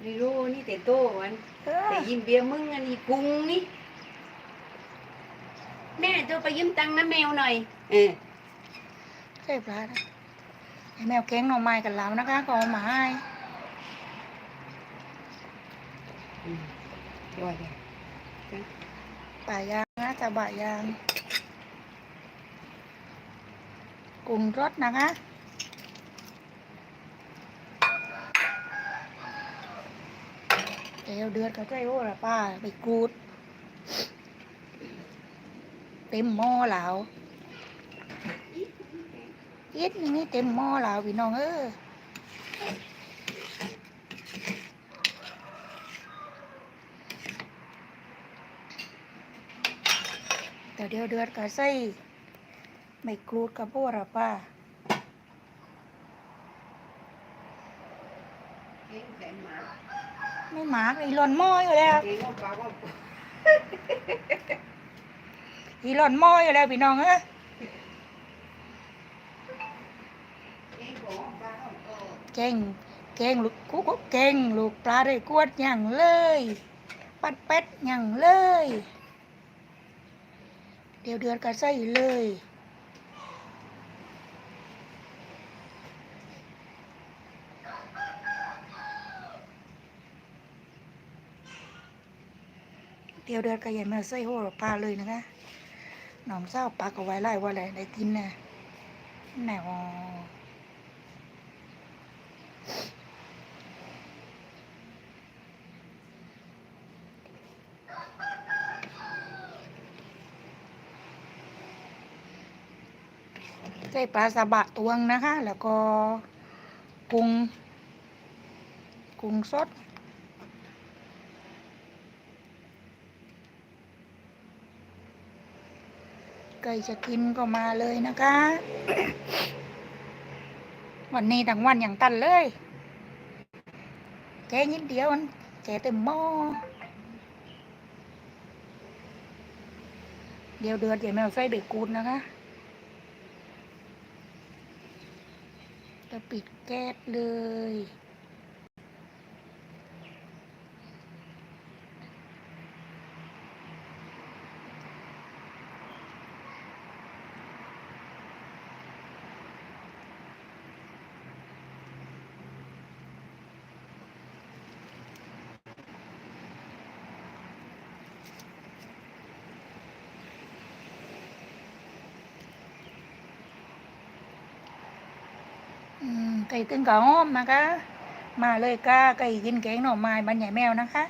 ไม่รู้นี่แต่โตวันเออแต่ยิ้มเบียร์มึงอันนี้พุงนี่แม่ตัวไปยืมตังค์นะแมวหน่อย เออใช่ปลานะไอ้แมวแกงหน่อไม้กันแล้วนะคะก็เอามาให้อืมเดี๋ยวเดี๋ยวป่ายางนะจะบ่ายางกุ้งรสนะคะ เดี๋ยวเดือดก็ใจโอ้ละป้าไปกูด เต็มหม้อแล้วเย็ดนี่เต็มหม้อแล้วพี่น้องเออแต่เดี๋ยวเดือดก็ใส่ไม่กรูดกับพวกละป้า เก่งแต่หมา ไม่หมากอีหลอนม้ออยู่แล้วอีหลอนม้ออยู่แล้วพี่น้องเออเก่งเก่งเก่งลูกกุ๊กเก่งลูกปลาได้กวดอย่างเลย ปัดเป็ดอย่างเลย เดี๋ยวเดือดก็ใส่เลย เดี๋ยวเดือดก็อยังมาใส่โหระพาเลยนะคะหนองเศร้าปลากเอาไว้ไล่ว่าอะไรได้กินนะแหนวใส่ปลาสบะตวงนะคะ แล้วก็กุ้งกุ้งสด ใครจะกินก็มาเลยนะคะ วันนี้ทั้งวันอย่างตันเลย แกนิดเดียวมันแกเต็มหม้อเดี๋ยวเดือดเดี๋ยวแมวใส่เบรกกูดนะคะจะปิดแก๊สเลย ไก่ตึงกับหอมนะคะ มาเลยก้าไก่กินแกงหน่อไม้บันใหญ่แมวนะคะ